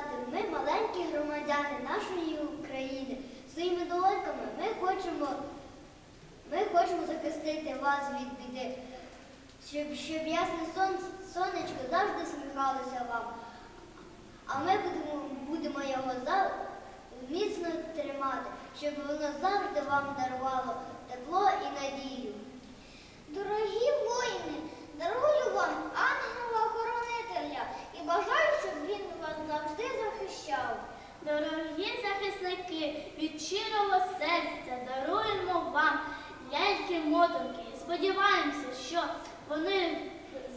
сказати, ми маленькі громадяни нашої України. Своїми долоньками ми хочемо, ми хочемо захистити вас від біди, щоб, щоб ясне сон, сонечко завжди сміхалося вам. А ми будемо, будемо його за, міцно тримати, щоб воно завжди вам дарувало тепло і надію. Дорогі воїни, дарую вам ангела-хоронителя і бажаю, щоб він вас завжди захищав. Дорогі захисники, від щирого серця даруємо вам ляльки-мотанки. І Сподіваємося, що вони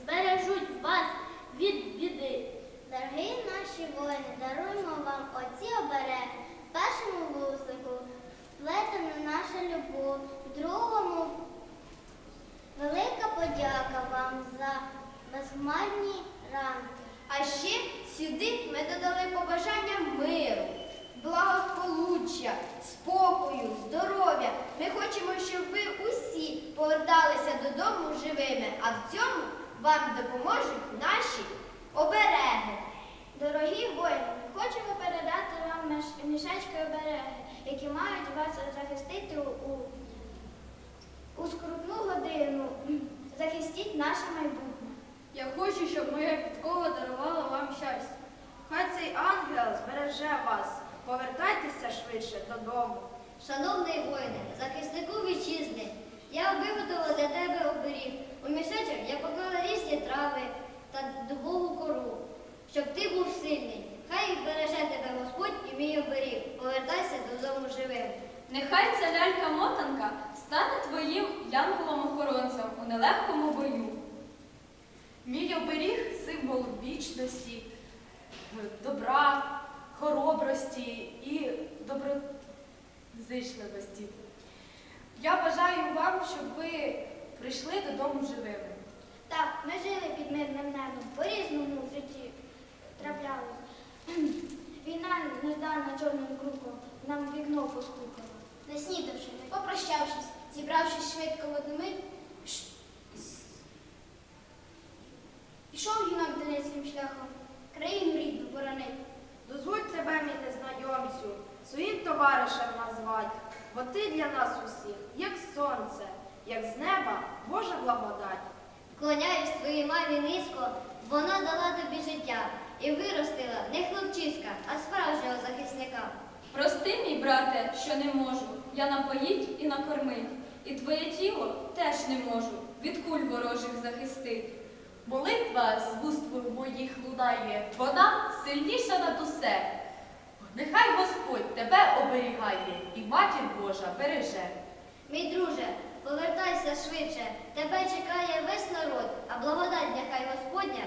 збережуть вас від біди. Дорогі наші воїни, даруємо вам оці обереги. Першому вусику вплетена наша любов, другому велика подяка вам за безхмарні ранки. А ще сюди ми додали побажання миру, благополуччя, спокою, здоров'я. Ми хочемо, щоб ви усі поверталися додому живими, а в цьому вам допоможуть наші обереги. Дорогі воїни, хочемо передати вам міш- мішечки обереги, які мають вас захистити у, у скрутну годину. Захистіть наше майбутнє. Я хочу, щоб моя підкова дарувала вам щастя. Хай цей ангел збереже вас. Повертайтеся швидше додому. Шановний воїне, захиснику вітчизни, я виготовила для тебе оберіг. У мішечок я поклала різні трави та дубову кору, щоб ти був сильний. Хай береже тебе Господь і мій оберіг. Повертайся додому живим. Нехай ця лялька-мотанка стане твоїм янголом-охоронцем у нелегкому бою. Мій оберіг символ вічності, добра, хоробрості і доброзичливості. Я бажаю вам, щоб ви прийшли додому живими. Так, ми жили під мирним небом, по-різному в житті траплялось. Війна неждана чорним круком нам вікно постукала. Не снідавши, не попрощавшись, зібравшись швидко в одну мить, пішов юнак донецьким шляхом, країну рідну боронить. Дозволь тебе, мій незнайомцю, своїм товаришем назвать, бо ти для нас усіх, як сонце, як з неба Божа благодать. Вклоняюсь твоїй мамі низько, вона дала тобі життя і виростила не хлопчиська, а справжнього захисника. Прости, мій брате, що не можу. Я напоїть і накормить. І твоє тіло теж не можу від куль ворожих захистить. Молитва з вуст моїх лунає, вона сильніша над усе. Нехай Господь тебе оберігає і матір Божа береже. Мій друже, повертайся швидше, тебе чекає весь народ, а благодать нехай Господня